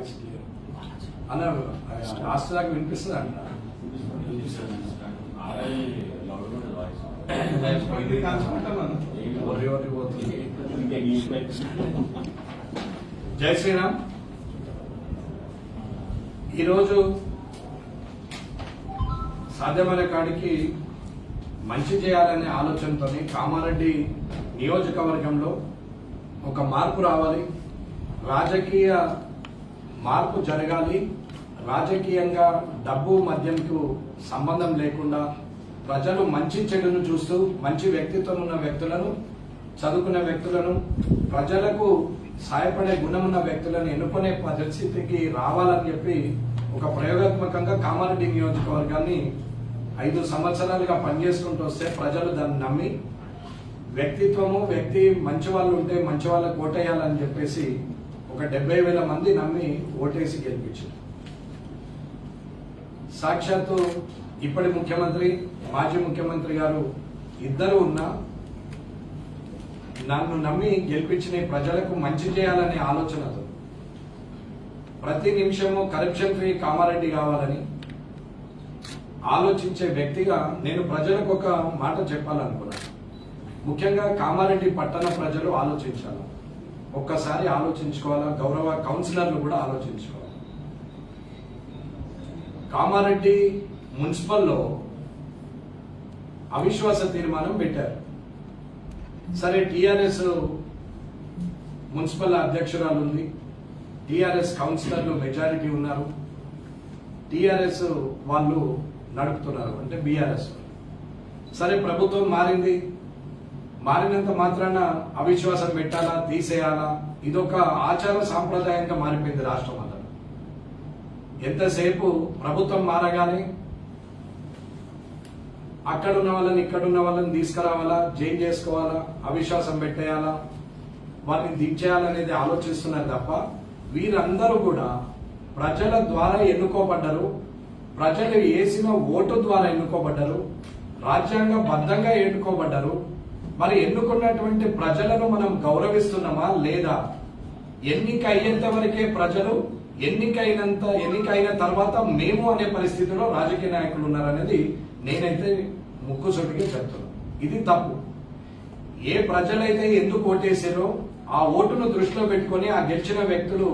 Voice clear అన్న last దాకా వినిపిస్తుంది అన్న జై శ్రీరామ్. ఈరోజు సాధ్యమైన కాడికి మంచి చేయాలనే ఆలోచనతో కామారెడ్డి నియోజకవర్గంలో ఒక మార్పు రావాలి. రాజకీయ మార్పు జరగాలి. రాజకీయంగా డబ్బు మద్యంకు సంబంధం లేకుండా ప్రజలు మంచి చెడును చూస్తూ మంచి వ్యక్తిత్వం ఉన్న వ్యక్తులను చదువుకున్న వ్యక్తులను ప్రజలకు సహాయపడే గుణం ఉన్న వ్యక్తులను ఎన్నుకునే పరిస్థితికి రావాలని చెప్పి ఒక ప్రయోగాత్మకంగా కామారెడ్డి నియోజకవర్గాన్ని ఐదు సంవత్సరాలుగా పనిచేసుకుంటూ వస్తే ప్రజలు దాన్ని నమ్మి వ్యక్తిత్వము వ్యక్తి మంచి వాళ్ళు ఉంటే మంచి వాళ్ళకు ఓటేయాలని చెప్పేసి ఒక డెబ్బై వేల మంది నమ్మి ఓటేసి గెలిపించారు సాక్షాత్తు ఇప్పటి ముఖ్యమంత్రి మాజీ ముఖ్యమంత్రి గారు ఇద్దరు ఉన్నా నన్ను నమ్మి గెలిపించిన ప్రజలకు మంచి చేయాలనే ఆలోచనతో ప్రతి నిమిషము కరప్షన్ ఫ్రీ కామారెడ్డి కావాలని ఆలోచించే వ్యక్తిగా నేను ప్రజలకు ఒక మాట చెప్పాలనుకున్నాను. ముఖ్యంగా కామారెడ్డి పట్టణ ప్రజలు ఆలోచించాలి. ఒక్కసారి ఆలోచించుకోవాలా? గౌరవ కౌన్సిలర్లు కూడా ఆలోచించుకోవాలి. కామారెడ్డి మున్సిపల్లో అవిశ్వాస తీర్మానం పెట్టారు. సరే టిఆర్ఎస్ మున్సిపల్ అధ్యక్షురాలు ఉంది. టిఆర్ఎస్ కౌన్సిలర్లు మెజారిటీ ఉన్నారు. టిఆర్ఎస్ వాళ్ళు నడుపుతున్నారు అంటే బీఆర్ఎస్ సరే ప్రభుత్వం మారింది. మారినంత మాత్రాన అవిశ్వాసం పెట్టాలా తీసేయాలా? ఇదొక ఆచార సాంప్రదాయంగా మారిపోయింది రాష్ట్రం అంతా. ఎంతసేపు ప్రభుత్వం మారగానే అక్కడున్న వాళ్ళని ఇక్కడ ఉన్న వాళ్ళని తీసుకురావాలా? జైలు చేసుకోవాలా? అవిశ్వాసం పెట్టేయాలా? వారిని దించేయాలనేది ఆలోచిస్తున్నారు తప్ప వీరందరూ కూడా ప్రజల ద్వారా ఎన్నుకోబడ్డరు. ప్రజలు వేసిన ఓటు ద్వారా ఎన్నుకోబడ్డరు. రాజ్యాంగ బద్ధంగా ఎన్నుకోబడ్డరు. మరి ఎన్నుకున్నటువంటి ప్రజలను మనం గౌరవిస్తున్నామా లేదా? ఎన్నిక అయ్యేంత వరకే ప్రజలు ఎన్నికైనంత ఎన్నికైన తర్వాత మేము అనే పరిస్థితిలో రాజకీయ నాయకులు ఉన్నారనేది నేనైతే ముక్కుసూటిగా చెప్తున్నాను ఇది తప్పు. ఏ ప్రజలైతే ఎందుకు ఓటేసారో ఆ ఓటును దృష్టిలో పెట్టుకొని ఆ గెలిచిన వ్యక్తులు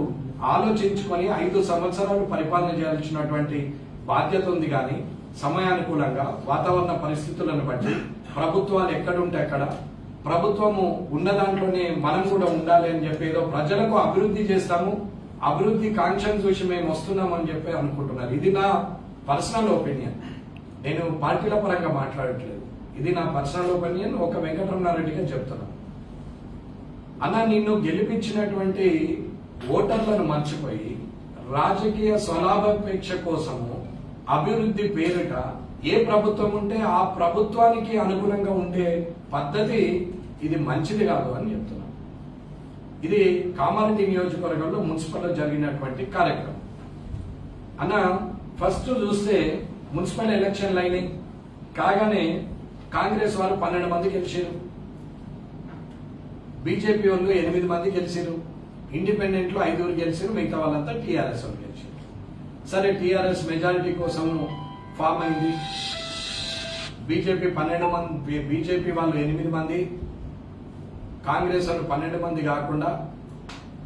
ఆలోచించుకొని ఐదు సంవత్సరాలు పరిపాలన చేయాల్సినటువంటి బాధ్యత ఉంది కానీ సమయానుకూలంగా వాతావరణ పరిస్థితులను బట్టి ప్రభుత్వాలు ఎక్కడుంటే అక్కడ. ప్రభుత్వము ఉన్న దాంట్లోనే మనం కూడా ఉండాలి అని చెప్పి ఏదో ప్రజలకు అభివృద్ధి చేస్తాము అభివృద్ధి కాంక్షను చూసి మేము వస్తున్నామని చెప్పి అనుకుంటున్నారు. ఇది నా పర్సనల్ ఒపీనియన్. నేను పార్టీల పరంగా మాట్లాడట్లేదు. ఇది నా పర్సనల్ ఒపీనియన్. ఒక వెంకటరమణారెడ్డిగా చెప్తున్నా అన్న నిన్ను గెలిపించినటువంటి ఓటర్లను మర్చిపోయి రాజకీయ స్వలాభాపేక్ష కోసము అభివృద్ధి పేరిట ఏ ప్రభుత్వం ఉంటే ఆ ప్రభుత్వానికి అనుగుణంగా ఉండే పద్ధతి ఇది మంచిది కాదు అని చెప్తున్నాం. ఇది కామారెడ్డి నియోజకవర్గంలో మున్సిపల్లో జరిగినటువంటి కార్యక్రమం. అన్న ఫస్ట్ చూస్తే మున్సిపల్ ఎలక్షన్లు అయినాయి. కాగానే కాంగ్రెస్ వారు పన్నెండు మంది గెలిచారు బీజేపీ వాళ్ళు ఎనిమిది మంది గెలిచారు ఇండిపెండెంట్లు ఐదుగురు గెలిచారు మిగతా వాళ్ళంతా టీఆర్ఎస్ వాళ్ళు గెలిచారు సరే టీఆర్ఎస్ మెజారిటీ కోసము ఫామ్ అయింది. బీజేపీ పన్నెండు మంది బీజేపీ వాళ్ళు ఎనిమిది మంది కాంగ్రెస్ వాళ్ళు పన్నెండు మంది కాకుండా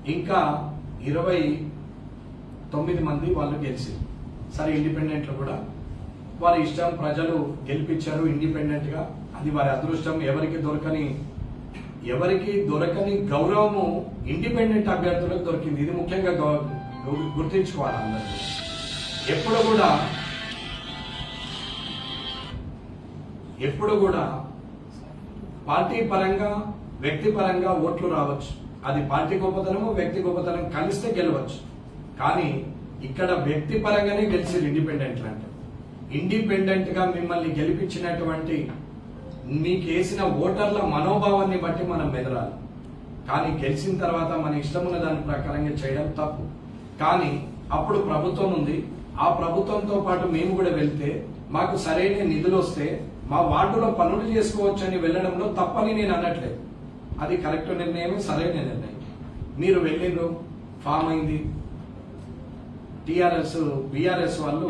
ఇంకా ఇరవై తొమ్మిది మంది వాళ్ళు గెలిచింది. సరే ఇండిపెండెంట్లు కూడా వారి ఇష్టం ప్రజలు గెలిపించారు ఇండిపెండెంట్గా. అది వారి అదృష్టం. ఎవరికి దొరకని ఎవరికి దొరకని గౌరవము ఇండిపెండెంట్ అభ్యర్థులకు దొరికింది. ఇది ముఖ్యంగా గౌ- గుర్తించుకోవాలి అందరూ ఎప్పుడు కూడా ఎప్పుడు కూడా పార్టీ పరంగా వ్యక్తి పరంగా ఓట్లు రావచ్చు. అది పార్టీ గొప్పతనము వ్యక్తి గొప్పతనం కలిస్తే గెలవచ్చు. కానీ ఇక్కడ వ్యక్తి పరంగానే గెలిచారు ఇండిపెండెంట్ అంటే ఇండిపెండెంట్గా మిమ్మల్ని గెలిపించినటువంటి మీకు వేసిన ఓటర్ల మనోభావాన్ని బట్టి మనం బెదరాలి. కానీ గెలిచిన తర్వాత మన ఇష్టం ఉన్న దాని ప్రకారంగా చేయడం తప్పు. కానీ అప్పుడు ప్రభుత్వం ఉంది. ఆ ప్రభుత్వంతో పాటు మేము కూడా వెళ్తే మాకు సరైన నిధులు వస్తే మా వార్డులో పనులు చేసుకోవచ్చు అని వెళ్ళడంలో తప్పని నేను అనట్లేదు. అది కరెక్ట్ నిర్ణయమే సరైన నిర్ణయం. మీరు వెళ్ళిండ్రు ఫామ్ అయింది. టిఆర్ఎస్ బీఆర్ఎస్ వాళ్ళు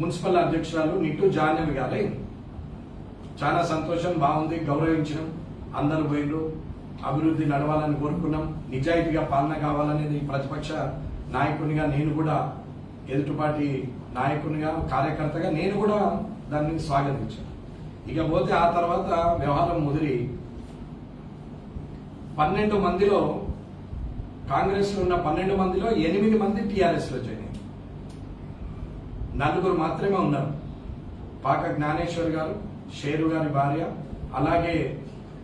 మున్సిపల్ అధ్యక్షురాలు నిట్టు జాన్యం గారే చాలా సంతోషం బాగుంది గౌరవించడం అందరు పోయిండ్రు. అభివృద్ధి నడవాలని కోరుకున్నాం. నిజాయితీగా పాలన కావాలనేది ప్రతిపక్ష నాయకునిగా నేను కూడా ఎదుటిపాటి నాయకునిగా కార్యకర్తగా నేను కూడా దాన్ని స్వాగతించాను ఇక పోతే ఆ తర్వాత వ్యవహారం ముదిరి పన్నెండు మందిలో కాంగ్రెస్లో ఉన్న పన్నెండు మందిలో ఎనిమిది మంది టీఆర్ఎస్లో జాయిన్ అయ్యారు. నలుగురు మాత్రమే ఉన్నారు. పాక జ్ఞానేశ్వర్ గారు షేరు గారి భార్య అలాగే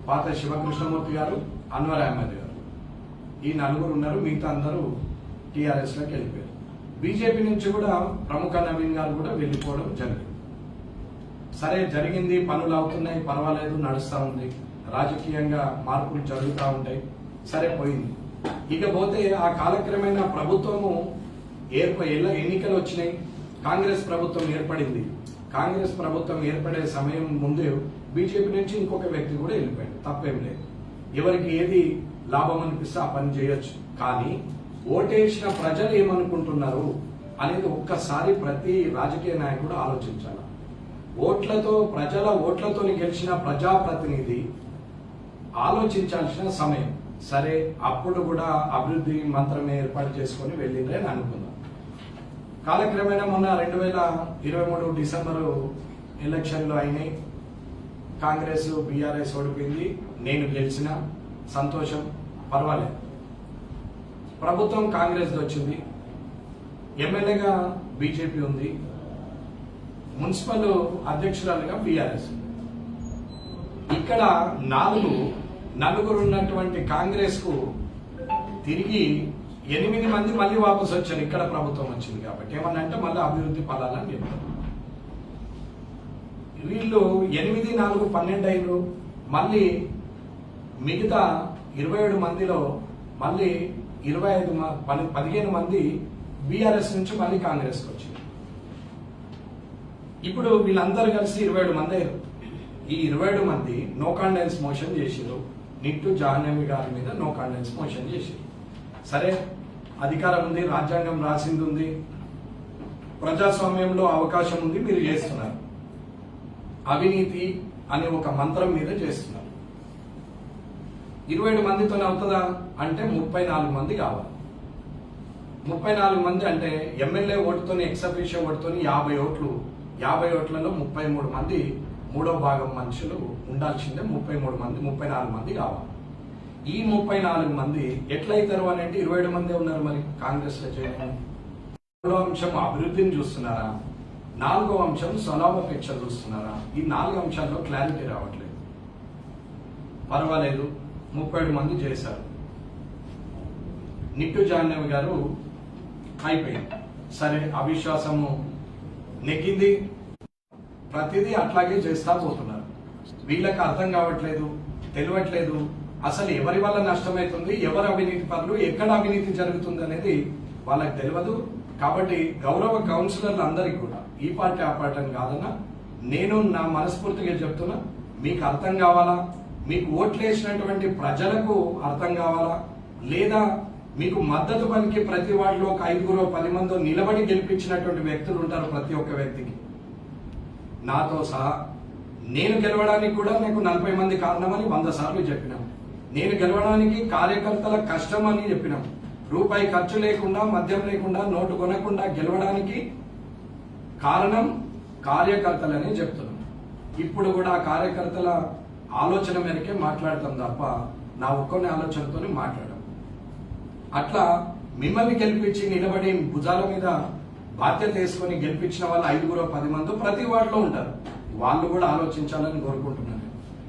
పాత శివకృష్ణమూర్తి గారు అన్వర్ అహ్మద్ గారు. ఈ నలుగురు ఉన్నారు. మిగతా అందరూ టీఆర్ఎస్లోకి వెళ్ళిపోయారు. బీజేపీ నుంచి కూడా ప్రముఖ నవీన్ గారు కూడా వెళ్ళిపోవడం జరిగింది. సరే జరిగింది పనులు అవుతున్నాయి పర్వాలేదు నడుస్తూ ఉంది. రాజకీయంగా మార్పులు జరుగుతూ ఉంటాయి. సరే పోయింది. ఇకపోతే ఆ కాలక్రమేణా ప్రభుత్వము ఏర్ప ఎన్నికలు వచ్చినాయి. కాంగ్రెస్ ప్రభుత్వం ఏర్పడింది. కాంగ్రెస్ ప్రభుత్వం ఏర్పడే సమయం ముందే బీజేపీ నుంచి ఇంకొక వ్యక్తి కూడా వెళ్ళిపోయాడు. తప్పేం లేదు. ఎవరికి ఏది లాభం అనిపిస్తే ఆ పని చేయొచ్చు. కానీ ఓటేసిన ప్రజలు ఏమనుకుంటున్నారు అనేది ఒక్కసారి ప్రతి రాజకీయ నాయకుడు ఆలోచించాలి. ఓట్లతో ప్రజల ఓట్లతో గెలిచిన ప్రజాప్రతినిధి ఆలోచించాల్సిన సమయం. సరే అప్పుడు కూడా అభివృద్ధి మంత్రమే ఏర్పాటు చేసుకొని వెళ్ళిండ్రే అనుకుందాం. కాలక్రమేణా మొన్న రెండు వేల ఇరవై మూడు డిసెంబరు ఎలక్షన్లు అయినాయి. కాంగ్రెస్ బీఆర్ఎస్ ఓడిపోయింది. నేను గెలిచిన. సంతోషం. పర్వాలేదు. ప్రభుత్వం కాంగ్రెస్ వచ్చింది. ఎమ్మెల్యేగా బీజేపీ ఉంది. మున్సిపల్ అధ్యక్షురాలుగా బీఆర్ఎస్. ఇక్కడ నాలుగు నలుగురు ఉన్నటువంటి కాంగ్రెస్కు తిరిగి ఎనిమిది మంది మళ్ళీ వాపసు వచ్చారు. ఇక్కడ ప్రభుత్వం వచ్చింది కాబట్టి. ఏమన్నా అంటే మళ్ళీ అభివృద్ధి పడాలని చెప్తారు వీళ్ళు ఎనిమిది నాలుగు పన్నెండు ఐదు మళ్ళీ మిగతా ఇరవై ఏడు మందిలో మళ్ళీ ఇరవై ఐదు పది పదిహేను మంది బీఆర్ఎస్ నుంచి మళ్ళీ కాంగ్రెస్కి వచ్చింది. ఇప్పుడు వీళ్ళందరూ కలిసి ఇరవై ఏడు మంది అయ్యారు. ఈ ఇరవై ఏడు మంది నో కాండెన్స్ మోషన్ చేసిరు నిట్టు జాహ్నవి గారి మీద నో కాండెన్స్ మోషన్ చేసిరు సరే అధికారం ఉంది రాజ్యాంగం రాసింది ఉంది. ప్రజాస్వామ్యంలో అవకాశం ఉంది మీరు చేస్తున్నారు. అవినీతి అనే ఒక మంత్రం మీద చేస్తున్నారు. ఇరవై ఏడు మందితో అవుతుందా? అంటే ముప్పై నాలుగు మంది కావాలి. ముప్పై నాలుగు మంది అంటే ఎమ్మెల్యే ఓటుతోని ఎక్సఫిషియో ఓటుతోని యాభై ఓట్లు యాభై ఓట్లలో ముప్పై మూడు మంది మూడో భాగం మనుషులు ఉండాల్సిందే. ముప్పై మూడు మంది ముప్పై నాలుగు మంది కావాలి. ఈ ముప్పై నాలుగు మంది ఎట్లయితారు అని అంటే ఇరవై ఏడు మంది ఉన్నారు మరి కాంగ్రెస్ చేయడం మూడో అంశం అభివృద్ధిని చూస్తున్నారా? నాలుగో అంశం స్వలాభపేక్ష చూస్తున్నారా? ఈ నాలుగు అంశాల్లో క్లారిటీ రావట్లేదు. పర్వాలేదు. ముప్పై ఏడు మంది చేశారు. నిట్టు జాహ్నవి గారు అయిపోయింది సరే అవిశ్వాసము నెగ్గింది. ప్రతిదీ అట్లాగే చేస్తా పోతున్నారు. వీళ్ళకి అర్థం కావట్లేదు తెలియట్లేదు అసలు ఎవరి వల్ల నష్టమవుతుంది ఎవరు అవినీతి పనులు ఎక్కడ అవినీతి జరుగుతుంది అనేది వాళ్ళకి తెలియదు కాబట్టి గౌరవ కౌన్సిలర్లు అందరికీ కూడా ఈ పార్టీ ఆ పార్టీ అని కాదన్నా నేను నా మనస్ఫూర్తిగా చెప్తున్నా మీకు అర్థం కావాలా? మీకు ఓట్లేసినటువంటి ప్రజలకు అర్థం కావాలా? లేదా మీకు మద్దతు పనికి ప్రతి వాటిలో ఒక ఐదుగురో పది మందో నిలబడి గెలిపించినటువంటి వ్యక్తులు ఉంటారు ప్రతి ఒక్క వ్యక్తికి. నాతో సహా నేను గెలవడానికి కూడా నాకు నలభై మంది కారణమని వంద సార్లు చెప్పినాం. నేను గెలవడానికి కార్యకర్తల కష్టం అని చెప్పినాం. రూపాయి ఖర్చు లేకుండా మద్యం లేకుండా నోటు కొనకుండా గెలవడానికి కారణం కార్యకర్తలని చెప్తున్నాం. ఇప్పుడు కూడా ఆ కార్యకర్తల ఆలోచన మేరకే మాట్లాడతాం తప్ప నా ఒక్కని ఆలోచనతోనే మాట్లాడడం అట్లా మిమ్మల్ని గెలిపించి నిలబడి భుజాల మీద బాధ్యత వేసుకొని గెలిపించిన వాళ్ళు ఐదుగురో పది మంది ప్రతి వార్డులో ఉంటారు. వాళ్ళు కూడా ఆలోచించాలని కోరుకుంటున్నాను.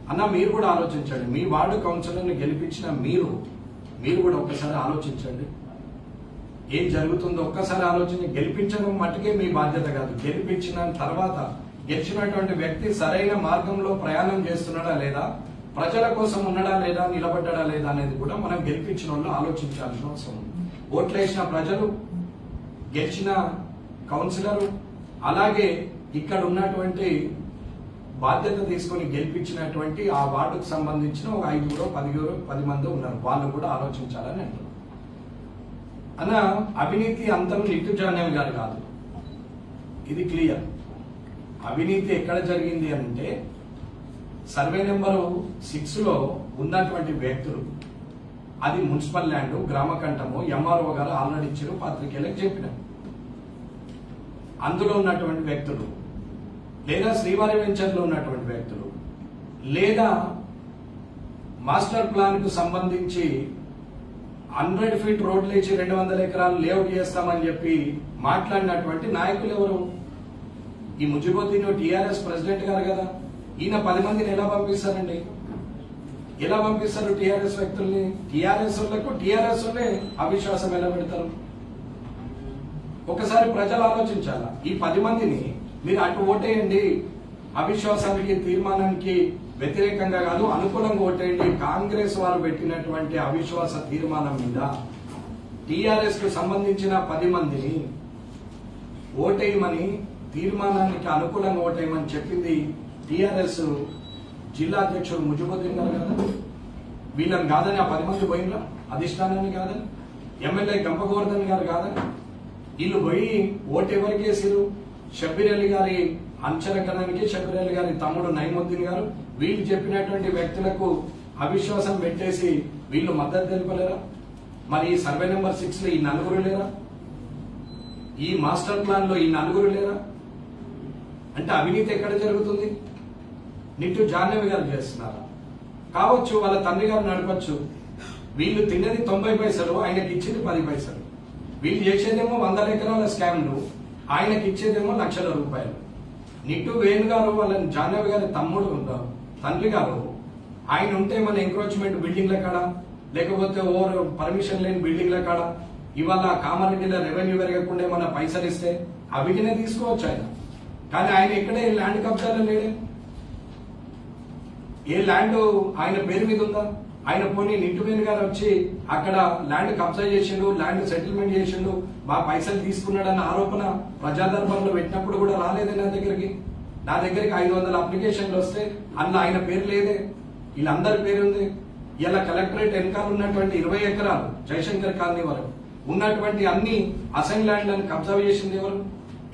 అన్న మీరు కూడా ఆలోచించండి. మీ వార్డు కౌన్సిలర్ని గెలిపించిన మీరు మీరు కూడా ఒక్కసారి ఆలోచించండి. ఏం జరుగుతుందో ఒక్కసారి ఆలోచించి గెలిపించడం మట్టుకే మీ బాధ్యత కాదు. గెలిపించిన తర్వాత గెలిచినటువంటి వ్యక్తి సరైన మార్గంలో ప్రయాణం చేస్తున్నాడా లేదా? ప్రజల కోసం ఉన్నాడా లేదా? నిలబడ్డా లేదా అనేది కూడా మనం గెలిపించిన వాళ్ళు ఆలోచించాల్సిన అవసరం ఉంది. ఓట్లేసిన ప్రజలు గెలిచిన కౌన్సిలర్ అలాగే ఇక్కడ ఉన్నటువంటి బాధ్యత తీసుకొని గెలిపించినటువంటి ఆ వార్డుకు సంబంధించిన ఒక ఐదుగురో పదిగురో పది మంది ఉన్నారు. వాళ్ళు కూడా ఆలోచించాలని అంటున్నారు అన్న అవినీతి అంతం నిట్టు జాన్యం గారు కాదు. ఇది క్లియర్. అవినీతి ఎక్కడ జరిగింది అంటే సర్వే నెంబరు సిక్స్లో ఉన్నటువంటి వ్యక్తులు అది మున్సిపల్ ల్యాండ్ గ్రామ కంఠము ఎంఆర్ఓ గారు ఆల్రెడీ ఇచ్చారు పాత్రికేయులకు చెప్పినారు. అందులో ఉన్నటువంటి వ్యక్తులు లేదా శ్రీవారి వెంచర్లో ఉన్నటువంటి వ్యక్తులు లేదా మాస్టర్ ప్లాన్కు సంబంధించి హండ్రెడ్ ఫీట్ రోడ్లు ఇచ్చి రెండు వందల ఎకరాలు లేఅవుట్ చేస్తామని చెప్పి మాట్లాడినటువంటి నాయకులు ఎవరు? ఈ ముజిబుద్దీన్ టీఆర్ఎస్ ప్రెసిడెంట్ గారు కదా. ఈయన పది మందిని ఎలా పంపిస్తారండి? ఎలా పంపిస్తారు టీఆర్ఎస్ వ్యక్తుల్ని? టీఆర్ఎస్లకు వాళ్ళకు టిఆర్ఎస్ వాళ్ళే అవిశ్వాసం ఎలా పెడతారు? ఒకసారి ప్రజలు ఆలోచించాలా? ఈ పది మందిని మీరు అటు ఓటేయండి. అవిశ్వాసానికి తీర్మానానికి వ్యతిరేకంగా కాదు అనుకూలంగా ఓటేయండి. కాంగ్రెస్ వారు పెట్టినటువంటి అవిశ్వాస తీర్మానం మీద టిఆర్ఎస్కు సంబంధించిన పది మందిని ఓటేయమని తీర్మానానికి అనుకూలంగా ఓటేయమని చెప్పింది టిఆర్ఎస్ జిల్లా అధ్యక్షుడు ముజుబుద్దీన్ గారు కదా? వీళ్ళని కాదని ఆ పది మంది పోయినరా? అధిష్టానాన్ని కాదని? ఎమ్మెల్యే గంపగోవర్ధన్ గారు కాదని? వీళ్ళు పోయి ఓటు ఎవరికి వేసారు షబ్బీర్ అలీ గారి అంచనకరానికి షబ్బీర్ అలీ గారి తమ్ముడు నైముద్దీన్ గారు వీళ్ళు చెప్పినటువంటి వ్యక్తులకు అవిశ్వాసం పెట్టేసి వీళ్ళు మద్దతు తెలుపలేరా? మరి ఈ సర్వే నెంబర్ సిక్స్లో ఈ నలుగురు లేరా? ఈ మాస్టర్ ప్లాన్లో ఈ నలుగురు లేరా? అంటే అవినీతి ఎక్కడ జరుగుతుంది? నిట్టు జాహ్నవి గారు చేస్తున్నారా? కావచ్చు వాళ్ళ తండ్రి గారు నడపచ్చు. వీళ్ళు తిన్నది తొంభై పైసలు ఆయనకి ఇచ్చింది పది పైసలు. వీళ్ళు చేసేదేమో వందల ఎకరాల స్కామ్లు ఆయనకి ఇచ్చేదేమో లక్షల రూపాయలు. నిట్టు వేణు గారు వాళ్ళ జాహ్నవి గారి తమ్ముడు ఉంటారు తండ్రి గారు ఆయన ఉంటే మన ఎంక్రోచ్మెంట్ బిల్డింగ్ల కాడ లేకపోతే ఓవర్ పర్మిషన్ లేని బిల్డింగ్ల కాడ ఇవాళ కామారెడ్డిలో రెవెన్యూ పెరగకుండా ఏమన్నా పైసలు ఇస్తే అవిటినే తీసుకోవచ్చు ఆయన. కానీ ఆయన ఎక్కడే ల్యాండ్ కబ్జాలో లేడే? ఏ ల్యాండ్ ఆయన పేరు మీద ఉందా? ఆయన పోనీ నింటువేణి గారు వచ్చి అక్కడ ల్యాండ్ కబ్జా చేసిండు ల్యాండ్ సెటిల్మెంట్ చేసిండు మా పైసలు తీసుకున్నాడన్న ఆరోపణ ప్రజాదర్బార్లో పెట్టినప్పుడు కూడా రాలేదే నా దగ్గరికి. నా దగ్గరికి ఐదు వందల అప్లికేషన్లు వస్తే అందులో ఆయన పేరు లేదే. వీళ్ళందరి పేరు ఉంది. ఇలా కలెక్టరేట్ వెనకాల ఉన్నటువంటి ఇరవై ఎకరాలు జయశంకర్ కాలనీ వరకు ఉన్నటువంటి అన్ని అసైన్ ల్యాండ్లను కబ్జా చేసింది ఎవరు?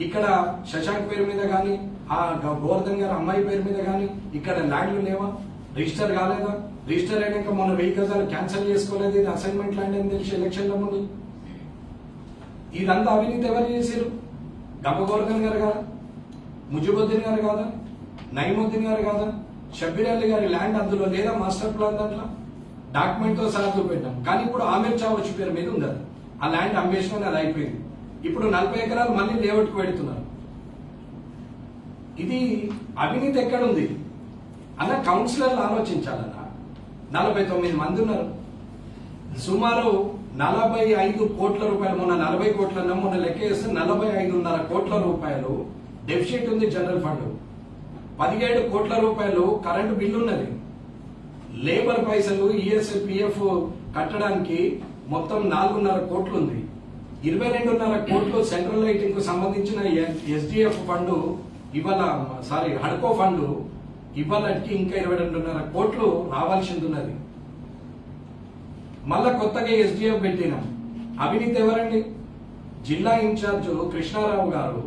ఇక్కడ శశాంక్ పేరు మీద కానీ ఆ గోవర్ధన్ గారి అమ్మాయి పేరు మీద కానీ ఇక్కడ ల్యాండ్లు లేవా? రిజిస్టర్ కాలేదా? రిజిస్టర్ అయినాక మొన్న వెయ్యి గజాలు క్యాన్సిల్ చేసుకోలేదు ఇది అసైన్మెంట్ ల్యాండ్ అని తెలిసి ఎలక్షన్ల ముందు ఇదంతా అవినీతి ఎవరు చేశారు? గబ్బ గారు కాదా? ముజిబుద్దీన్ గారు కాదా? నయముద్దీన్ గారు కాదా? షబ్బీర్ అలీ గారి ల్యాండ్ అందులో లేదా మాస్టర్ ప్లాన్ దాంట్లో? డాక్యుమెంట్తో పెట్టాం కానీ ఇప్పుడు ఆమెర్ చావచ్చు పేరు మీద ఉంది? అది ఆ ల్యాండ్ అమ్మేసిన అది అయిపోయింది. ఇప్పుడు నలభై ఎకరాలు మళ్ళీ లేఅవుట్కి పెడుతున్నారు. ఇది అవినీతి ఎక్కడుంది? అన్న కౌన్సిలర్లు ఆలోచించాలన్న. నలభై తొమ్మిది మంది ఉన్నారు. సుమారు నలభై ఐదు కోట్ల రూపాయలు మొన్న నలభై కోట్ల మొన్న లెక్క వేస్తే నలభై ఐదున్నర కోట్ల రూపాయలు డెఫిసిట్ ఉంది జనరల్ ఫండ్ పదిహేడు కోట్ల రూపాయలు కరెంటు బిల్లు ఉన్నది. లేబర్ పైసలు ఈఎస్ఎఫ్ కట్టడానికి మొత్తం నాలుగున్నర కోట్లు ఉంది. ఇరవై రెండున్నర కోట్లు సెంట్రల్ లైటింగ్కు సంబంధించిన ఎస్డిఎఫ్ ఫండ్ ఇవాళ సారీ హడ్కో ఫండ్ ఇవ్వాలంటే ఇంకా ఇరవై రెండున్నర కోట్లు రావాల్సింది ఉన్నది మళ్ళా కొత్తగా ఎస్డిఎఫ్ పెట్టినాం. అవినీతి ఎవరండి? జిల్లా ఇన్ఛార్జ్ కృష్ణారావు గారు.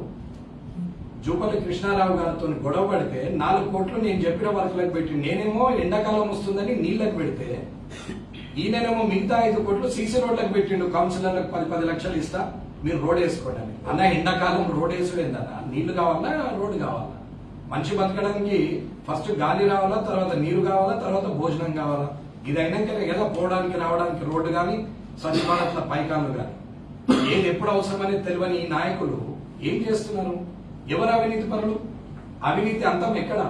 జూపల్లి కృష్ణారావు గారితో గొడవ పడితే నాలుగు కోట్లు నేను చెప్పిన వర్కులకు పెట్టి నేనేమో ఎండాకాలం వస్తుందని నీళ్ళకి పెడితే ఈయనేమో మిగతా ఐదు కోట్లు సీసీ రోడ్లకు పెట్టిండు కౌన్సిలర్లకు పది పది లక్షలు ఇస్తా మీరు రోడ్ వేసుకోండి అన్న ఎండాకాలం రోడ్ వేసుడు ఏందన్న నీళ్ళు కావాలా? రోడ్డు కావాలా? మనిషి బతకడానికి ఫస్ట్ గాలి రావాలా తర్వాత నీరు కావాలా తర్వాత భోజనం కావాలా? ఇది అయినాక ఎలా పోవడానికి రావడానికి రోడ్డు కానీ స్వచ్ఛభారత్ల పైకాన్లు కానీ ఏది ఎప్పుడు అవసరమనేది తెలియని ఈ నాయకులు ఏం చేస్తున్నారు? ఎవరు అవినీతి పనులు అవినీతి అంతం ఎక్కడ?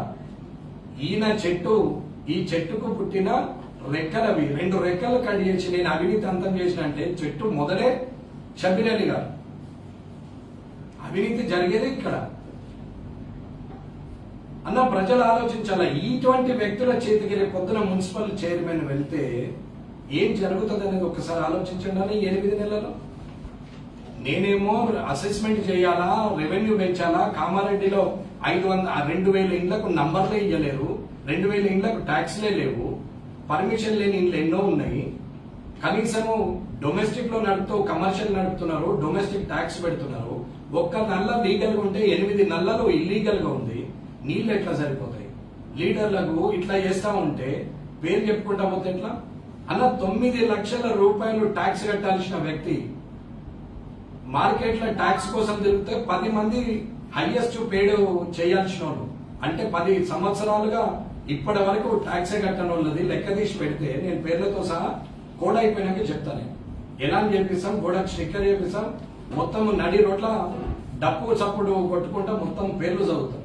ఈయన చెట్టు ఈ చెట్టుకు పుట్టిన రెక్కలవి రెండు రెక్కలు కట్ చేసి నేను అవినీతి అంతం చేసిన అంటే చెట్టు మొదలే షబీర్ గారు. అవినీతి జరిగేది ఇక్కడ. అన్న ప్రజలు ఆలోచించాల? ఇటువంటి వ్యక్తుల చేతికి రేపు పొద్దున మున్సిపల్ చైర్మన్ వెళ్తే ఏం జరుగుతుంది అనేది ఒకసారి ఆలోచించండి అని ఎనిమిది నెలలు. నేనేమో అసెస్మెంట్ చేయాలా రెవెన్యూ పెంచాలా? కామారెడ్డిలో ఐదు వంద ఆ రెండు వేల ఇండ్లకు నంబర్లే ఇవ్వలేరు రెండు వేల ఇండ్లకు ట్యాక్స్లే లేవు. పర్మిషన్ లేని ఇండ్లు ఎన్నో ఉన్నాయి. కనీసము డొమెస్టిక్లో నడుపుతూ కమర్షియల్ నడుపుతున్నారు డొమెస్టిక్ ట్యాక్స్ పెడుతున్నారు. ఒక్క నల్ల లీగల్గా ఉంటే ఎనిమిది నల్లలు ఇల్లీగల్గా ఉంది. నీళ్ళు ఎట్లా సరిపోతాయి? లీడర్లకు ఇట్లా చేస్తా ఉంటే పేరు చెప్పుకుంటా పోతే ఎట్లా? అన్న తొమ్మిది లక్షల రూపాయలు ట్యాక్స్ కట్టాల్సిన వ్యక్తి మార్కెట్లో ట్యాక్స్ కోసం తిరిగితే పది మంది హైయెస్ట్ పేడ్ చేయాల్సిన వాళ్ళు అంటే పది సంవత్సరాలుగా ఇప్పటి వరకు ట్యాక్సే కట్టని వాళ్ళది లెక్క తీసి పెడితే నేను పేర్లతో సహా గోడ అయిపోయినాక చెప్తాను ఎలా అని చేపిస్తాం గోడకు స్టిక్కర్ చేపిస్తాం మొత్తం నడి రోడ్ల డప్పు చప్పుడు కొట్టుకుంటా మొత్తం పేర్లు చదువుతాం.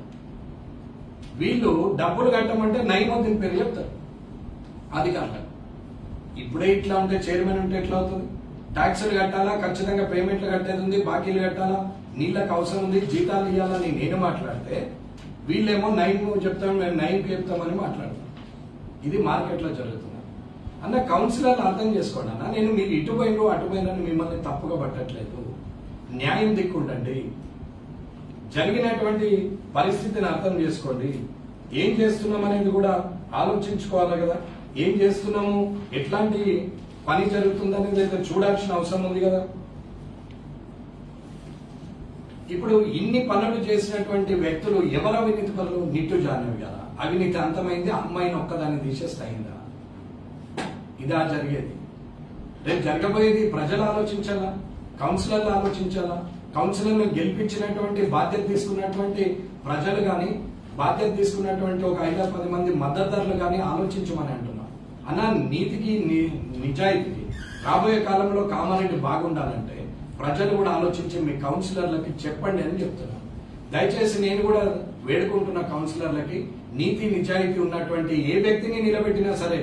వీళ్ళు డబ్బులు కట్టమంటే నయమొద్దిన పేరు చెప్తారు. అధికారులకు ఇప్పుడే ఇట్లా ఉంటే చైర్మన్ ఉంటే ఎట్లా అవుతుంది? ట్యాక్సులు కట్టాలా? ఖచ్చితంగా పేమెంట్లు కట్టేది ఉంది బాకీలు కట్టాలా? నీళ్ళకి అవసరం ఉంది జీతాలు ఇవ్వాలని నేను మాట్లాడితే వీళ్ళేమో నైన్ చెప్తాం మేము నైన్ చెప్తామని మాట్లాడతాం ఇది మార్కెట్లో జరుగుతుంది. అన్న కౌన్సిలర్లు అర్థం చేసుకోండి అన్న నేను మీరు ఇటు పోయినరు అటు పోయినని మిమ్మల్ని తప్పుగా పట్టట్లేదు. న్యాయం దిక్కుండండి జరిగినటువంటి పరిస్థితిని అర్థం చేసుకోండి. ఏం చేస్తున్నాం అనేది కూడా ఆలోచించుకోవాలి కదా. ఏం చేస్తున్నాము? ఎట్లాంటి పని జరుగుతుందనేది అయితే చూడాల్సిన అవసరం ఉంది కదా. ఇప్పుడు ఇన్ని పనులు చేసినటువంటి వ్యక్తులు ఎవరు అవినీతి పనులు? నిట్టు జానవి కదా అవినీతి అంతమైంది అమ్మాయిని ఒక్కదాన్ని తీసేస్తాయిందా ఇదా జరిగేది. రేపు జరగబోయేది ప్రజలు ఆలోచించాలా? కౌన్సిలర్లు ఆలోచించాలా? కౌన్సిలర్లు గెలిపించినటువంటి బాధ్యత తీసుకున్నటువంటి ప్రజలు కానీ బాధ్యత తీసుకున్నటువంటి ఒక ఐదారు పది మంది మద్దతుదారులు కానీ ఆలోచించమని అంటున్నా. అన్న నీతికి నిజాయితీకి రాబోయే కాలంలో కామారెడ్డి బాగుండాలంటే ప్రజలు కూడా ఆలోచించి మీ కౌన్సిలర్లకి చెప్పండి అని చెప్తున్నా. దయచేసి నేను కూడా వేడుకుంటున్న కౌన్సిలర్లకి నీతి నిజాయితీ ఉన్నటువంటి ఏ వ్యక్తిని నిలబెట్టినా సరే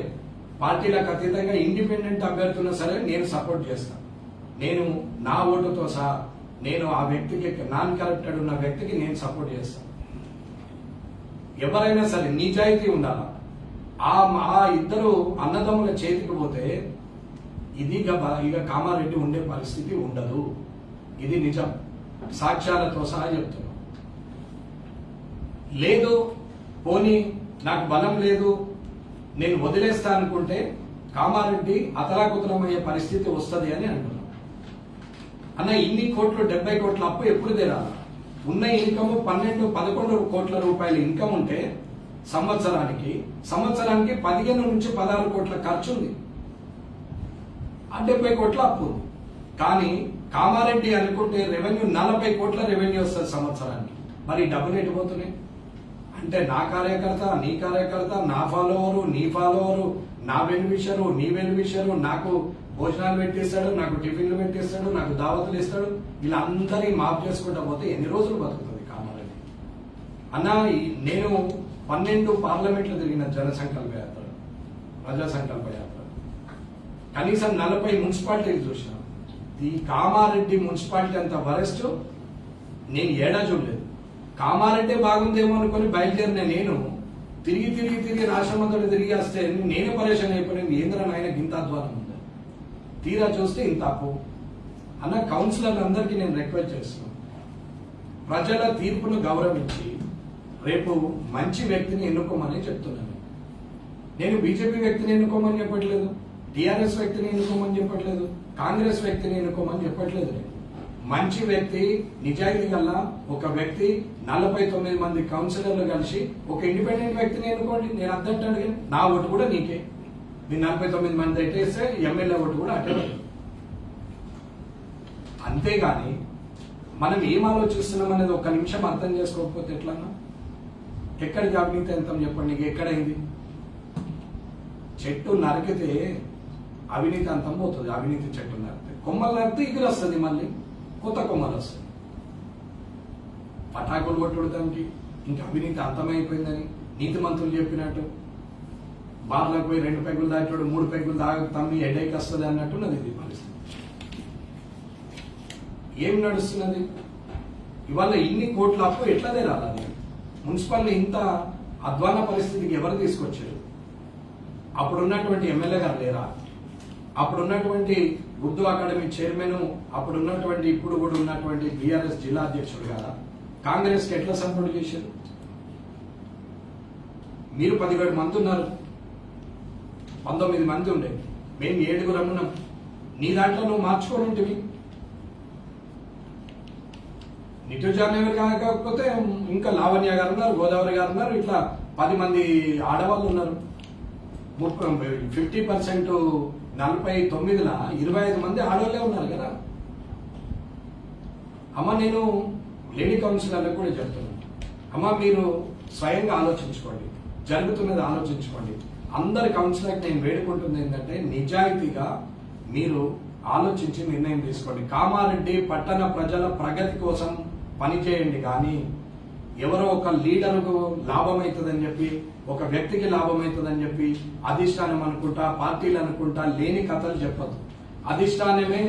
పార్టీలకు అతీతంగా ఇండిపెండెంట్ అభ్యర్థున్నా సరే నేను సపోర్ట్ చేస్తాను నేను నా ఓటుతో సహా నేను ఆ వ్యక్తికి నాన్ కరెక్టెడ్ ఉన్న వ్యక్తికి నేను సపోర్ట్ చేస్తాను. ఎవరైనా సరే నిజాయితీ ఉండాలా? ఆ ఆ ఇద్దరు అన్నదమ్ముల చేతికి పోతే ఇది ఇక బ- ఇక కామారెడ్డి ఉండే పరిస్థితి ఉండదు. ఇది నిజం. సాక్ష్యాలతో సహా చెప్తున్నా. లేదు పోనీ నాకు బలం లేదు నేను వదిలేస్తా అనుకుంటే కామారెడ్డి అతలాకుతలమయ్యే పరిస్థితి వస్తుంది అని అంటున్నాను అన్న ఇన్ని కోట్లు డెబ్బై కోట్ల అప్పు ఎప్పుడు తీరాలి ఉన్న ఇన్కమ్ పన్నెండు పదకొండు కోట్ల రూపాయల ఇన్కమ్ ఉంటే సంవత్సరానికి సంవత్సరానికి పదిహేను నుంచి పదహారు కోట్ల ఖర్చు ఉంది. ఆ డెబ్బై కోట్ల అప్పు. కానీ కామారెడ్డి అనుకుంటే రెవెన్యూ నలభై కోట్ల రెవెన్యూ వస్తుంది సంవత్సరానికి. మరి డబ్బులు ఎటుపోతున్నాయి అంటే నా కార్యకర్త నీ కార్యకర్త నా ఫాలోవరు నీ ఫాలోవరు నా బెనిఫిషరు నీ బెనిఫిషరు నాకు భోజనాలు పెట్టేస్తాడు నాకు టిఫిన్లు పెట్టేస్తాడు నాకు దావతులు ఇస్తాడు. వీళ్ళందరి మాఫ్ చేసుకుంటా పోతే ఎన్ని రోజులు బతుకుతుంది కామారెడ్డి? అన్న నేను పన్నెండు పార్లమెంట్లు తిరిగిన జన సంకల్ప యాత్ర ప్రజా సంకల్ప యాత్ర. కనీసం నలభై మున్సిపాలిటీలు చూసిన. ఈ కామారెడ్డి మున్సిపాలిటీ అంత వరెస్ట్ నేను ఏడా చూడలేదు. కామారెడ్డి బాగుందేమో అనుకుని బయలుదేరిన నేను తిరిగి తిరిగి తిరిగి రాష్ట్రమంతటి తిరిగి వస్తే నేనే పరేషాన్ అయిపోయాను. ఏంద్ర నాయన ఇంత తీరా చూస్తే ఇంత అప్పు అన్న కౌన్సిలర్ అందరికీ నేను రిక్వెస్ట్ చేస్తున్నాను ప్రజల తీర్పును గౌరవించి రేపు మంచి వ్యక్తిని ఎన్నుకోమని చెప్తున్నాను. నేను బీజేపీ వ్యక్తిని ఎన్నుకోమని చెప్పట్లేదు. టీఆర్ఎస్ వ్యక్తిని ఎన్నుకోమని చెప్పట్లేదు. కాంగ్రెస్ వ్యక్తిని ఎన్నుకోమని చెప్పట్లేదు నేను. మంచి వ్యక్తి నిజాయితీ గల ఒక వ్యక్తి నలభై తొమ్మిది మంది కౌన్సిలర్లు కలిసి ఒక ఇండిపెండెంట్ వ్యక్తిని ఎన్నుకోండి. నేను అర్థంటే అడిగాను. నా ఓటు కూడా నీకే. నలభై తొమ్మిది మంది ఎట్టేస్తే ఎమ్మెల్యే ఓటు కూడా అట్టే అంతేగాని మనం ఏం ఆలోచిస్తున్నాం అనేది ఒక నిమిషం అర్థం చేసుకోకపోతే ఎట్లన్నా? ఎక్కడికి అవినీతి ఎంత చెప్పండి నీకు? ఎక్కడైంది? చెట్టు నరికితే అవినీతి అంతం పోతుంది. అవినీతి చెట్టు నరికితే. కొమ్మలు నరికితే ఇగురు వస్తుంది మళ్ళీ. కొత్త కొమ్మలు వస్తుంది పటాకులు కొట్టుడు దానికి ఇంకా అవినీతి అంతమైపోయిందని నీతి మంత్రులు చెప్పినట్టు. బార్లకు పోయి రెండు పెగ్గులు దాటాడు మూడు పెగ్గులు దాగి తమ్మి ఎడైకి వస్తుంది అన్నట్టున్నది ఇది పరిస్థితి. ఏం నడుస్తున్నది? ఇవాళ ఇన్ని కోట్ల అప్పు ఎట్లా తెరాలి మున్సిపల్ ఇంత అధ్వాన పరిస్థితికి ఎవరు తీసుకొచ్చారు? అప్పుడున్నటువంటి ఎమ్మెల్యే గారు లేరా? అప్పుడున్నటువంటి ఉర్దూ అకాడమీ చైర్మన్ అప్పుడున్నటువంటి ఇప్పుడు కూడా ఉన్నటువంటి బీఆర్ఎస్ జిల్లా అధ్యక్షుడు కదా కాంగ్రెస్కి ఎట్లా సపోర్ట్ చేశారు? మీరు పదిహేడు మంది ఉన్నారు. పంతొమ్మిది మంది ఉండే. మేము ఏడుగురం ఉన్నాం నీ దాంట్లో నువ్వు మార్చుకోనుంటివి ఉంటివి. కాకపోతే ఇంకా లావణ్య గారు ఉన్నారు గోదావరి గారు ఉన్నారు. ఇట్లా పది మంది ఆడవాళ్ళు ఉన్నారు. ఫిఫ్టీ పర్సెంట్ నలభై తొమ్మిదిల ఇరవై ఐదు మంది ఆడవాళ్ళే ఉన్నారు కదా. అమ్మ నేను లేడీ కౌన్సిలర్లకు కూడా చెప్తున్నాను. అమ్మ మీరు స్వయంగా ఆలోచించుకోండి. జరుగుతున్నది ఆలోచించుకోండి. అందరి కౌన్సిలర్కి నేను వేడుకుంటుంది ఏంటంటే నిజాయితీగా మీరు ఆలోచించి నిర్ణయం తీసుకోండి. కామారెడ్డి పట్టణ ప్రజల ప్రగతి కోసం పనిచేయండి కానీ ఎవరో ఒక లీడర్కు లాభం అవుతుందని చెప్పి ఒక వ్యక్తికి లాభం అవుతుందని చెప్పి అధిష్టానం అనుకుంటా పార్టీలు అనుకుంటా లేని కథలు చెప్పదు అధిష్టానమే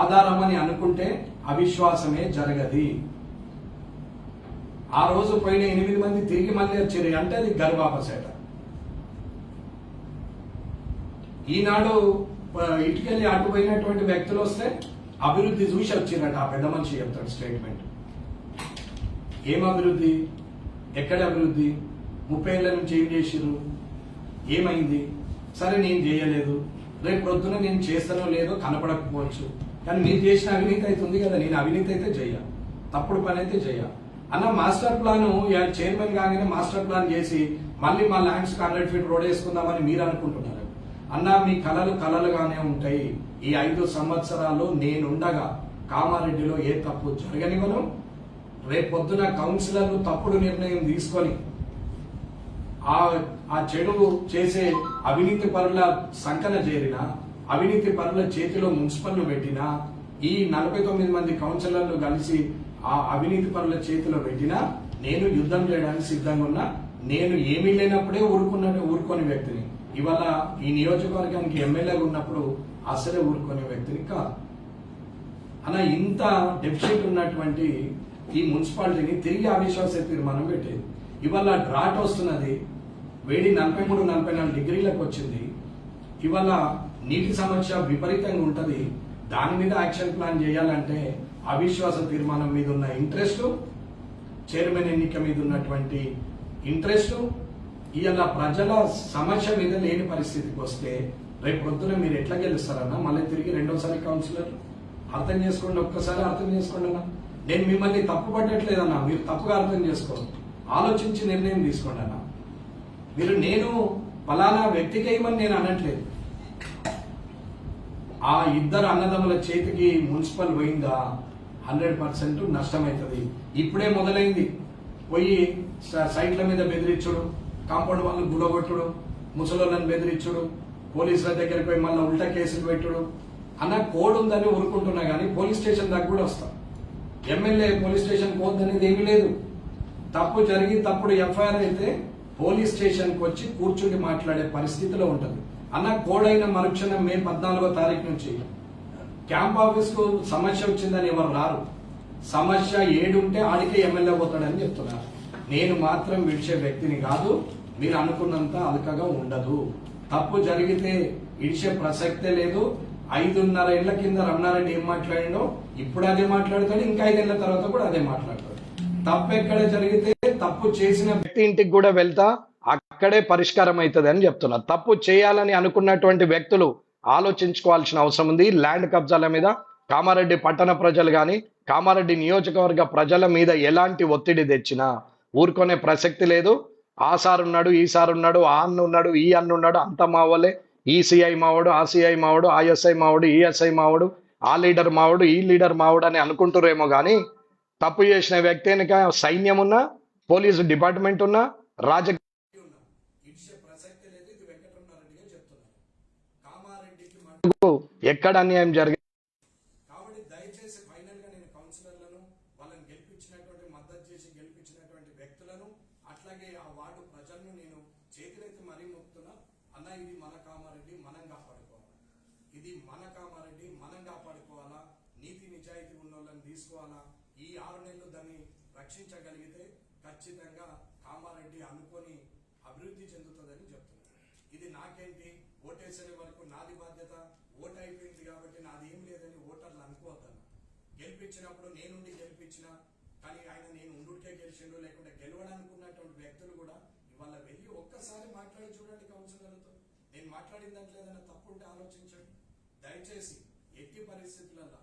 ఆధారం అని అనుకుంటే అవిశ్వాసమే జరగది. ఆ రోజు పోయిన ఎనిమిది మంది తిరిగి మళ్ళీ వచ్చారు. అంటే అది గర్భాపసేట ఈనాడు ఆ, ఇటుకెళ్ళి అడ్డుపోయినటువంటి వ్యక్తులు వస్తే అభివృద్ధి చూసి వచ్చిందంట ఆ పెద్ద మనిషి చెప్తాడు స్టేట్మెంట్. ఏం అభివృద్ధి? ఎక్కడ అభివృద్ధి? ముప్పై ఏళ్ళ నుంచి ఏం చేసిరు ఏమైంది? సరే నేను చేయలేదు. రేపు పొద్దున నేను చేస్తానో లేదో కనపడకపోవచ్చు. కానీ మీరు చేసిన అవినీతి అయితే ఉంది కదా నేను అవినీతి అయితే చెయ్య తప్పుడు పని అయితే చెయ్య అన్న మాస్టర్ ప్లాన్ చైర్మన్ కాగానే మాస్టర్ ప్లాన్ చేసి మళ్ళీ మా ల్యాండ్స్ హండ్రెడ్ ఫీట్ రోడ్ వేసుకుందామని మీరు అనుకుంటున్నారు? అన్న మీ కళలు కళలుగానే ఉంటాయి. ఈ ఐదు సంవత్సరాలు నేనుండగా కామారెడ్డిలో ఏ తప్పు జరగనివ్వను రేపొద్దున కౌన్సిలర్లు తప్పుడు నిర్ణయం తీసుకొని ఆ ఆ చెడు చేసే అవినీతి పరుల సంకన చేరిన అవినీతి పరుల చేతిలో మున్సిపల్ను పెట్టినా ఈ నలభై తొమ్మిది మంది కౌన్సిలర్లు కలిసి ఆ అవినీతి పరుల చేతిలో పెట్టినా నేను యుద్ధం చేయడానికి సిద్ధంగా ఉన్నా నేను ఏమీ లేనప్పుడే ఊరుకున్న ఊరుకొని వ్యక్తిని. ఇవాళ ఈ నియోజకవర్గానికి ఎమ్మెల్యేగా ఉన్నప్పుడు అసలే ఊరుకునే వ్యక్తిని కాదు. అలా ఇంత డెఫిసిట్ ఉన్నటువంటి ఈ మున్సిపాలిటీని తిరిగి అవిశ్వాస తీర్మానం పెట్టేది. ఇవాళ డ్రాట్ వస్తున్నది వేడి నలభై మూడు నలభై నాలుగు డిగ్రీలకు వచ్చింది. ఇవాళ నీటి సమస్య విపరీతంగా ఉంటుంది. దాని మీద యాక్షన్ ప్లాన్ చేయాలంటే అవిశ్వాస తీర్మానం మీద ఉన్న ఇంట్రెస్ట్ చైర్మన్ ఎన్నిక మీద ఉన్నటువంటి ఇంట్రెస్ట్ ఇలా ప్రజల సమస్య మీద లేని పరిస్థితికి వస్తే రేపు పొద్దున మీరు ఎట్లా గెలుస్తారన్నా మళ్ళీ తిరిగి రెండోసారి కౌన్సిలర్? అర్థం చేసుకోండి ఒక్కసారి అర్థం చేసుకోండి అన్న. నేను మిమ్మల్ని తప్పు పట్టట్లేదన్నా మీరు తప్పుగా అర్థం చేసుకోండి. ఆలోచించి నిర్ణయం తీసుకోండి అన్న. మీరు నేను ఫలానా వ్యక్తికి వేయమని నేను అనట్లేదు. ఆ ఇద్దరు అన్నదమ్ముల చేతికి మున్సిపల్ పోయిందా? హండ్రెడ్ పర్సెంట్ నష్టమవుతుంది. ఇప్పుడే మొదలైంది. పోయి స- సైట్ల మీద బెదిరించడం. కాంపౌండ్ వాళ్ళు గుడగొట్టుడు ముసలోళ్ళని బెదిరించుడు పోలీసుల దగ్గరికి పోయి మళ్ళీ ఉల్టా కేసులు పెట్టుడు. అన్న కోడ్ ఉందని ఊరుకుంటున్నా కానీ పోలీస్ స్టేషన్ దాకా కూడా వస్తాం. ఎమ్మెల్యే పోలీస్ స్టేషన్ పోద్దనేది ఏమీ లేదు. తప్పు జరిగి తప్పుడు ఎఫ్ఐఆర్ అయితే పోలీస్ స్టేషన్కి వచ్చి కూర్చుండి మాట్లాడే పరిస్థితిలో ఉంటుంది. అన్న కోడైన మరుక్షణం మే పద్నాలుగో తారీఖు నుంచి క్యాంప్ ఆఫీస్కు సమస్య వచ్చిందని ఎవరు రారు. సమస్య ఏడుంటే ఆడికే ఎమ్మెల్యే పోతాడని చెప్తున్నారు. నేను మాత్రం విడిచే వ్యక్తిని కాదు మీరు అనుకున్నంత అలకగా ఉండదు. తప్పు జరిగితే ఇడిచే ప్రసక్తే లేదు. ఐదున్నర ఏళ్ళ కింద రమణారెడ్డి ఏం మాట్లాడిండో ఇప్పుడు అదే మాట్లాడతాడు ఇంకా ఐదేళ్ళ తర్వాత కూడా అదే మాట్లాడతాడు. తప్పు ఎక్కడ జరిగితే తప్పు చేసిన వ్యక్తి ఇంటికి కూడా వెళ్తా అక్కడే పరిష్కారం అవుతుంది అని చెప్తున్నా. తప్పు చేయాలని అనుకున్నటువంటి వ్యక్తులు ఆలోచించుకోవాల్సిన అవసరం ఉంది. ల్యాండ్ కబ్జాల మీద కామారెడ్డి పట్టణ ప్రజలు కానీ కామారెడ్డి నియోజకవర్గ ప్రజల మీద ఎలాంటి ఒత్తిడి తెచ్చినా ఊరుకునే ప్రసక్తి లేదు. ఆ సార్ ఉన్నాడు ఈ సార్ ఉన్నాడు ఆ అన్న ఉన్నాడు ఈ అన్న ఉన్నాడు అంత మావోలే ఈ సిఐ మావాడు ఆ సిఐ మావాడు ఆ ఎస్ఐ మావాడు ఈ ఎస్ఐ మావాడు ఆ లీడర్ మావాడు ఈ లీడర్ మావాడు అని అనుకుంటురేమో కానీ తప్పు చేసిన వ్యక్తి వెనుక సైన్యం ఉన్నా పోలీసు డిపార్ట్మెంట్ ఉన్నా రాజకీయ ఎక్కడ అన్యాయం జరిగింది కాబట్టి దయచేసి ఫైనల్గా నేను కౌన్సిలర్లను వాళ్ళని గెలిపించినటువంటి మద్దతు చేసి గెలిపించినటువంటి వ్యక్తులను అట్లాగే ఆ వార్డు ప్రజలను నేను చేతులైతే మరీ మొక్కుతున్నా అన్న ఇది మన కామారెడ్డి మనం కాపాడుకోవాలి ఇది మన కామారెడ్డి మనం కాపాడుకోవాలా నీతి నిజాయితీ ఉన్న వాళ్ళని తీసుకోవాలా? ఈ ఆరు నెలలు దాన్ని రక్షించగలిగితే ఖచ్చితంగా కామారెడ్డి అనుకొని అభివృద్ధి చెందుతుందని చెప్తున్నాను ఇది నాకేంటి? ఓటేసే వరకు నాది బాధ్యత ఓటు అయిపోయింది కాబట్టి నాది ఏం లేదని ఓటర్లు అనుకోవద్దన్న గెలిపించినప్పుడు నేనుండి గెలిపించిన కానీ ఆయన నేను ఉండుకే గెలిచిండు లేకుంటే గెలవడానుకున్నటువంటి వ్యక్తులు కూడా ఇవాళ వెళ్ళి ఒక్కసారి మాట్లాడి చూడండి కౌన్సిలర్తో నేను మాట్లాడిన దాంట్లో ఏదైనా తప్పు ఉంటే ఆలోచించండి. దయచేసి ఎట్టి పరిస్థితులలో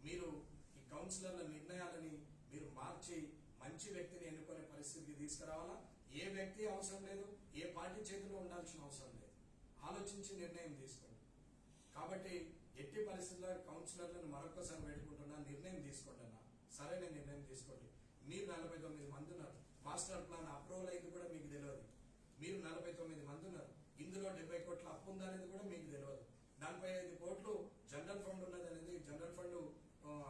మీరు కౌన్సిలర్ల నిర్ణయాలని మీరు మార్చి మంచి వ్యక్తిని ఎన్నుకునే పరిస్థితికి తీసుకురావాలా? ఏ వ్యక్తి అవసరం లేదు ఏ పార్టీ చేతిలో ఉండాల్సిన అవసరం లేదు. ఆలోచించి నిర్ణయం తీసుకోండి. కాబట్టి ఎట్టి పరిస్థితుల్లో కౌన్సిలర్లను మరొకసారి పెట్టుకుంటున్నా నిర్ణయం తీసుకోండి అన్న సరైన నిర్ణయం తీసుకోండి. మీరు నలభై తొమ్మిది మంది ఉన్నారు. మాస్టర్ ప్లాన్ అప్రూవల్ అయింది కూడా మీకు తెలియదు. మీరు నలభై తొమ్మిది మంది ఉన్నారు. ఇందులో డెబ్బై కోట్ల అప్పు ఉందనేది కూడా మీకు తెలియదు. నలభై ఐదు కోట్లు జనరల్ ఫండ్ ఉన్నది అనేది జనరల్ ఫండ్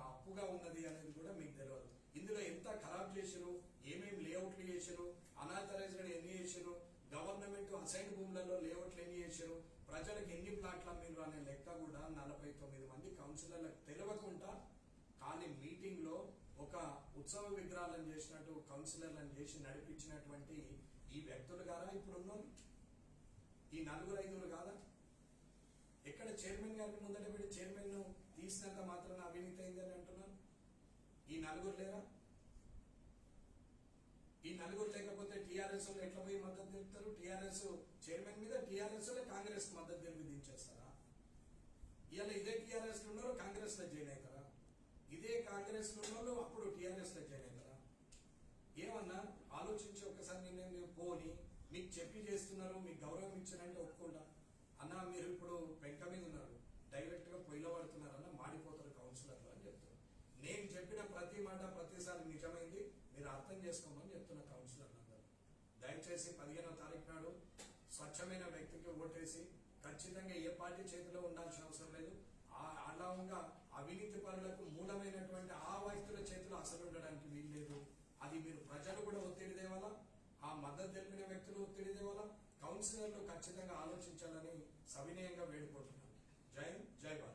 అప్పుగా ఉన్నది అనేది కూడా మీకు తెలియదు ఇందులో ఎంత ఖరాబ్ చేశారు ఏమేమి లేఅవుట్లు చేసారు అనాథరైజ్డ్ ఎన్ని చేసారు గవర్నమెంట్ అసైన్ భూములలో లేఅవుట్లు ఎన్ని చేశారు ప్రజలకు ఎన్ని ప్లాట్ల మీరు అనే లెక్క కూడా నలభై తొమ్మిది మంది కౌన్సిలర్లకు తెలియకుండా కానీ మీటింగ్లో ఒక ఉత్సవ విగ్రహాలను చేసినట్టు కౌన్సిలర్లను చేసి నడిపించినటువంటి ఈ వ్యక్తులు గారా ఇప్పుడు ఉన్నారు ఈ నలుగురు ఐదుగురు కాదా? ఎక్కడ చైర్మన్ గారికి ముందట పెట్టి చైర్మన్ తీసినంత మాత్రాన అవినీతి అయిందని అంటున్నాను. ఈ నలుగురు లేరా? ఈ నలుగురు లేకపోతే టీఆర్ఎస్ ఎట్లా పోయి మద్దతు తెలుపుతారు? టీఆర్ఎస్ చైర్మన్ మీద టీఆర్ఎస్ కాంగ్రెస్ మద్దతు తెలిపి దించేస్తారా ఇవాళ ఇదే టీఆర్ఎస్లో ఉన్నారు కాంగ్రెస్లో జాయిన్ అవుతారా ఇదే కాంగ్రెస్లో ఉన్నారు అప్పుడు టీఆర్ఎస్లో జాయిన్ అవుతారా ఏమన్నా ఆలోచించి ఒకసారి నేను నేను పోని మీకు చెప్పి చేస్తున్నారు మీకు గౌరవం ఇచ్చారంటే ఒప్పుకుంటా. అన్న మీరు ఇప్పుడు పెంక మీద ఉన్నారు. డైరెక్ట్గా పొయ్యిలో పడుతున్నారు మాడిపోతారు కౌన్సిలర్లు అని చెప్తున్నారు నేను చెప్పిన ప్రతి మాట ప్రతిసారి నిజమైంది. మీరు అర్థం చేసుకోమని చెప్తున్న కౌన్సిలర్లు అందరూ దయచేసి పదిహేనో తారీఖు నాడు స్వచ్ఛమైన వ్యక్తికి ఓటేసి ఖచ్చితంగా ఏ పార్టీ చేతిలో ఉండాల్సిన అవసరం లేదు. ఆ- అలాగా అవినీతి పనులకు మూలమైనటువంటి ఆ వ్యక్తుల చేతిలో అసలు ఉండడానికి వీల్లేదు అది మీరు ప్రజలు కూడా ఒత్తిడి తేవాలా? ఆ మద్దతు తెలిపిన వ్యక్తులు ఒత్తిడి దేవాల కౌన్సిలర్లు ఖచ్చితంగా ఆలోచించాలని సవినయంగా వేడుకుంటున్నాను. జై జై భారత్.